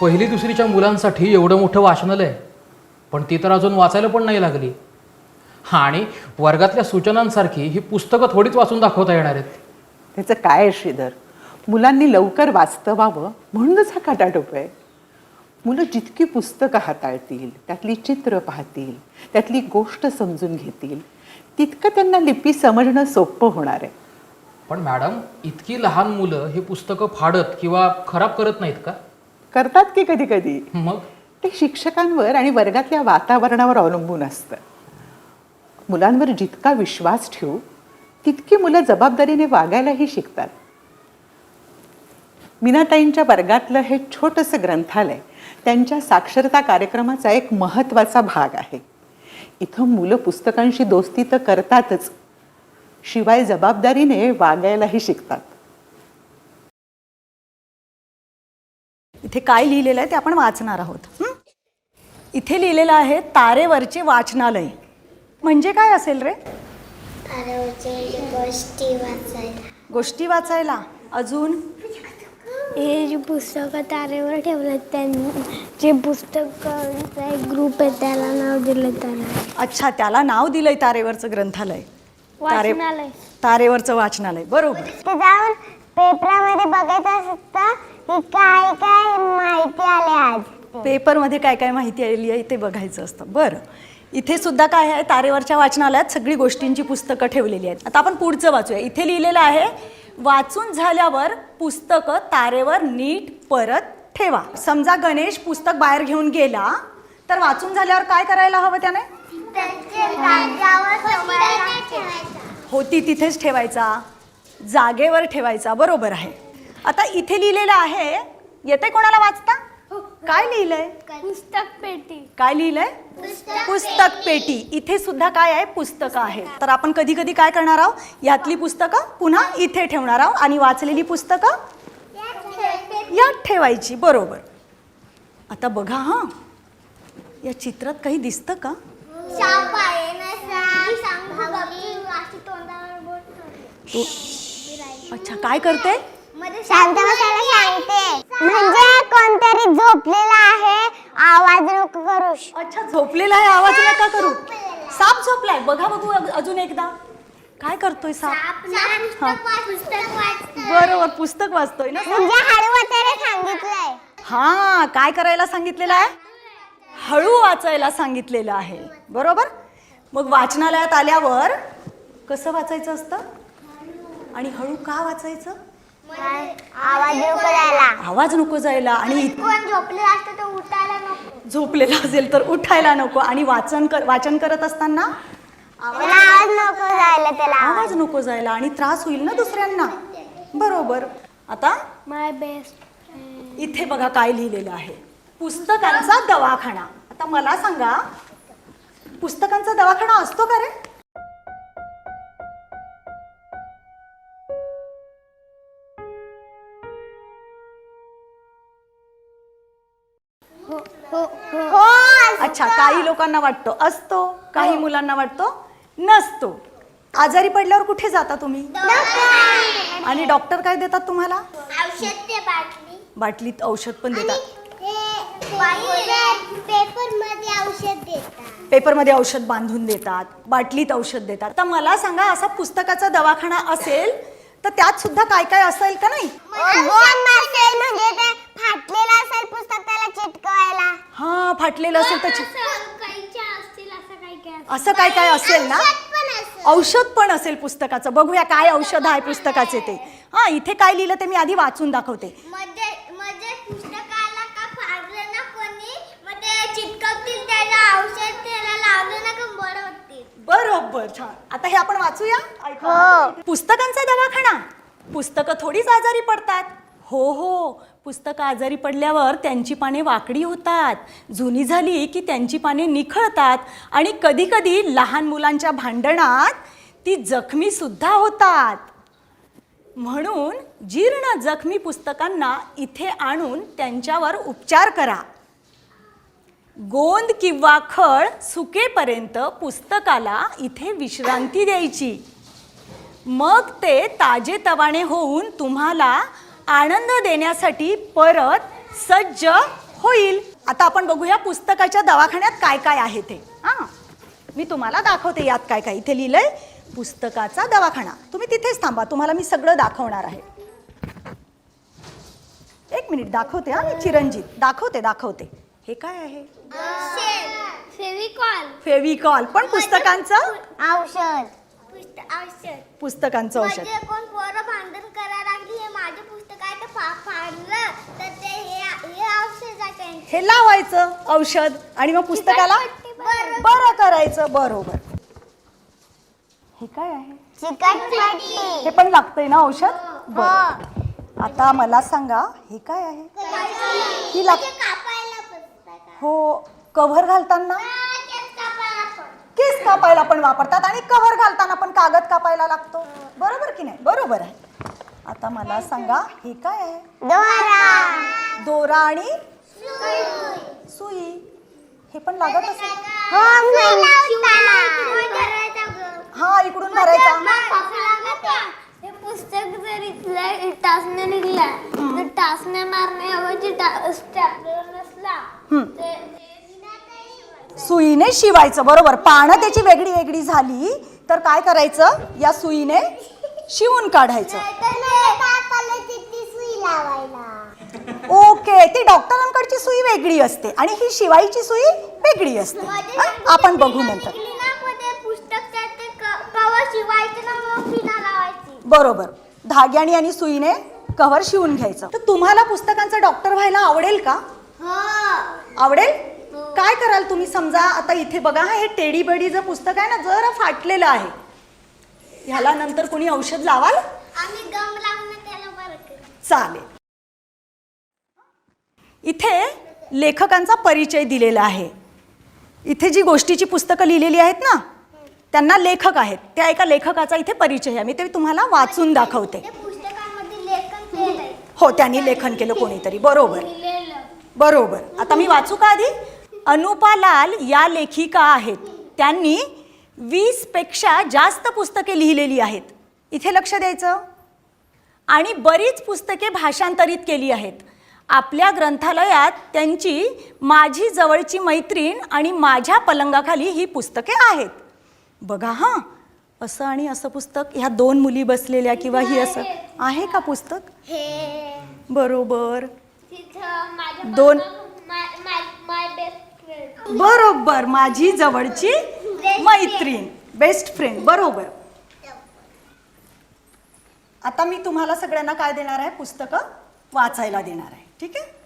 पहिली दुसरीच्या मुलांसाठी एवढं मोठं वाचनालय पण ती तर अजून वाचायला पण नाही लागली. हा आणि वर्गातल्या सूचनांसारखी ही पुस्तकं थोडीच वाचून दाखवता येणार आहेत. त्याचं काय आहे श्रीधर? मुलांनी लवकर वाचतं व्हावं म्हणूनच हा खटाटोप आहे मुलं जितकी पुस्तकं हाताळतील त्यातली चित्र पाहतील त्यातली गोष्ट समजून घेतील तितकं त्यांना लिपी समजणं सोपं होणार आहे. पण मॅडम इतकी लहान मुलं ही पुस्तकं फाडत किंवा खराब करत नाहीत का? करतात की कधी कधी? मग? ते शिक्षकांवर आणि वर्गातल्या वातावरणावर अवलंबून असतं. मुलांवर जितका विश्वास ठेवू तितकी मुलं जबाबदारीने वागायलाही शिकतात. मीनाताईंच्या वर्गातलं हे छोटंसं ग्रंथालय त्यांच्या साक्षरता कार्यक्रमाचा एक महत्त्वाचा भाग आहे. इथं मुलं पुस्तकांशी दोस्ती तर करतातच शिवाय जबाबदारीने वागायलाही शिकतात. इथे काय लिहिलेलं आहे ते आपण वाचणार आहोत. हं? इथे लिहिलेलं आहे तारेवरचे वाचनालय. म्हणजे काय असेल रे? गोष्टी वाचायला. गोष्टी वाचायला. अजून? हे जी पुस्तकं तारेवर ठेवलेत त्यांनी जे पुस्तकांचा एक ग्रुप आहे त्याला नाव दिलं त्याला अच्छा त्याला नाव दिलंय तारेवरचं ग्रंथालय. तारे वाचनालय. तारेवरचं वाचनालय. बरोबर. ते जाऊन पेपरामध्ये बघायचं असतं काय काय माहिती आले आज? पेपरमध्ये काय काय माहिती आलेली आहे ते बघायचं असतं. बरं. इथे सुद्धा काय आहे तारेवरच्या वाचनालयात सगळी गोष्टींची पुस्तकं ठेवलेली आहेत. आता आपण पुढचं वाचूया. इथे लिहिलेलं आहे वाचून झाल्यावर पुस्तकं तारेवर नीट परत ठेवा. समजा गणेश पुस्तक बाहेर घेऊन गेला तर वाचून झाल्यावर काय करायला हवं त्याने? होती तिथेच ठेवायचा. जागेवर ठेवायचा. बरोबर आहे. आता इथे लिहिलेलं आहे. येते कोणाला वाचता? काय लिहिलंय? पुस्तक पेटी. काय लिहिलंय? पुस्तक पेटी. इथे सुद्धा काय आहे? पुस्तकं आहेत. तर आपण कधी कधी काय करणार आहोत? यातली पुस्तकं पुन्हा इथे ठेवणार आहोत आणि वाचलेली पुस्तकं यात ठेवायची. बरोबर. आता बघा हां. या चित्रात काही दिसतं का? अच्छा काय करते? शांत बसायला सांगते. म्हणजे कोणतरी झोपलेला आहे. आवाज नको करू. अच्छा झोपलेला आहे आवाज नका करू. साप झोपलाय. बघा बघू अग- अजून एकदा. काय करतोय साप? बरोबर पुस्तक वाचतोय ना साप? म्हणजे हळू वाचायला सांगितलंय. हा काय करायला सांगितलेलं आहे? हळू वाचायला सांगितलेलं आहे. बरोबर? मग वाचनालयात आल्यावर कसं वाचायचं असतं? आणि हळू का वाचायचं? आवाज नको द्यायला. आवाज नको जायला. आणि इत- कोण झोपलेला असतं तो उठायला नको. झोपलेला असेल तर उठायला नको. आणि वाचन कर वाचन करत असताना त्याला आवाज नको जायला त्याला आवाज. नको जायला. आणि त्रास होईल ना दुसऱ्यांना. बरोबर. आता माय बेस्ट इथे बघा काय लिहिलेलं आहे. पुस्तकांचा दवाखाना. आता मला सांगा पुस्तकांचा दवाखाना असतो का रे? अच्छा काही लोकांना वाटतो. असतो काही मुलांना वाटतो. नसतो. आजारी पडल्यावर कुठे जाता तुम्ही? आणि डॉक्टर काय देतात तुम्हाला? औषध ते बाटली. बाटलीत औषध पण देतात. पेपरमध्ये औषध देतात. पेपरमध्ये औषध बांधून देतात. बाटलीत औषध देतात. तर मला सांगा असा पुस्तकाचा दवाखाना असेल तर त्यात सुद्धा काय काय असेल का नाही? म्हणजे ते फाटलेलं असेल पुस्तक त्याला चिटकवायला. हा फाटलेलं असेल त्याची असतील असं काय काय असं काय काय असेल ना? औषध पण असेल. पुस्तकाचं. बघूया काय औषध आहे पुस्तकाचे ते. हा इथे काय लिहिलं ते मी आधी वाचून दाखवते. मध्ये मध्ये पुस्तकाला का फाडलं ना कोणी? मग ते चिटकवतील त्याला औषध त्याला लावलं ना का बरं होतील. बरोबर छान. आता हे आपण वाचूया? ऐका. पुस्तकांचा दवाखाना. पुस्तकं थोडीच आजारी पडतात. हो हो. पुस्तकं आजारी पडल्यावर त्यांची पाने वाकडी होतात. जुनी झाली की त्यांची पाने निखळतात. आणि कधीकधी लहान मुलांच्या भांडणात ती जखमीसुद्धा होतात. म्हणून जीर्ण जखमी पुस्तकांना इथे आणून त्यांच्यावर उपचार करा. गोंद किंवा खळ सुकेपर्यंत पुस्तकाला इथे विश्रांती द्यायची. मग ते ताजेतवाने होऊन तुम्हाला आनंद देण्यासाठी परत सज्ज होईल. आता आपण बघूया पुस्तकाच्या दवाखान्यात काय काय आहे ते. हां. मी तुम्हाला दाखवते यात काय काय. इथे लिहिलंय पुस्तकाचा दवाखाना. तुम्ही तिथेच थांबा तुम्हाला मी सगळं दाखवणार आहे. एक मिनिट दाखवते हा मी चिरंजीत. दाखवते दाखवते. हे काय आहे? फेविकॉल. फेविकॉल. पण पुस्तकांचं? औषध. पुस्तकांचं औषध. म्हणजे कोण पोरं भांडण करायला लागली हे माझं पुस्तक आहे तर फा फाडलं तर ते हे हे औषध आहे त्यांचं. हे लावायचं औषध आणि मग पुस्तकाला बरं. करायचं बरोबर. हे काय आहे? हे पण लागतंय ना औषध? बरं. आता मला सांगा हे काय आहे? ही लाग हो कव्हर घालताना? केस कापायला पण वापरतात आणि कव्हर घालताना पण कागद कापायला लागतो. बरोबर की नाही? बरोबर आहे. आता मला सांगा हे काय आहे? दोरा आणि सुई. हे पण लागत असेल. हा इकडून भरायचा हे पुस्तक जर टाचने निघला तर टाचने मारण्याऐवजी स्टॅपलर नसला सुईने शिवायचं बरोबर. पानं त्याची वेगळी वेगळी झाली तर काय करायचं? या सुईने शिवून काढायचं. सुई लावायला? ओके ती डॉक्टरांकडची सुई वेगळी असते आणि ही शिवायची सुई वेगळी असते. हा? आपण बघू नंतर. बरोबर. धाग्याने आणि सुईने कव्हर शिवून घ्यायचं. तर तुम्हाला पुस्तकांचा डॉक्टर व्हायला आवडेल का? हो. आवडेल? काय कराल तुम्ही? समजा आता इथे बघा हा हे टेडी बेडीचं पुस्तक आहे ना जरा फाटलेलं आहे. ह्याला नंतर कोणी औषध लावाल? चालेल. इथे लेखकांचा परिचय दिलेला आहे. इथे जी गोष्टीची पुस्तकं लिहिलेली आहेत ना त्यांना लेखक आहेत. त्या एका लेखकाचा इथे परिचय आहे. मी ते तुम्हाला वाचून दाखवते. हो त्यांनी लेखन केलं कोणीतरी. बरोबर. बरोबर. आता मी वाचू का आधी? अनुपा लाल या लेखिका आहेत. त्यांनी वीसपेक्षा जास्त पुस्तके लिहिलेली आहेत. इथे लक्ष द्यायचं. आणि बरीच पुस्तके भाषांतरित केली आहेत. आपल्या ग्रंथालयात त्यांची माझी जवळची मैत्रीण आणि माझ्या पलंगाखाली ही पुस्तके आहेत. बघा हां असं आणि असं पुस्तक ह्या दोन मुली बसलेल्या किंवा ही असं आहे का पुस्तक? बरोबर. दोन- बरोबर माझी जवळची मैत्रीण बेस्ट फ्रेंड बरोबर. आता मी तुम्हाला सगळ्यांना काय देणार आहे? पुस्तकं वाचायला देणार आहे. ठीक आहे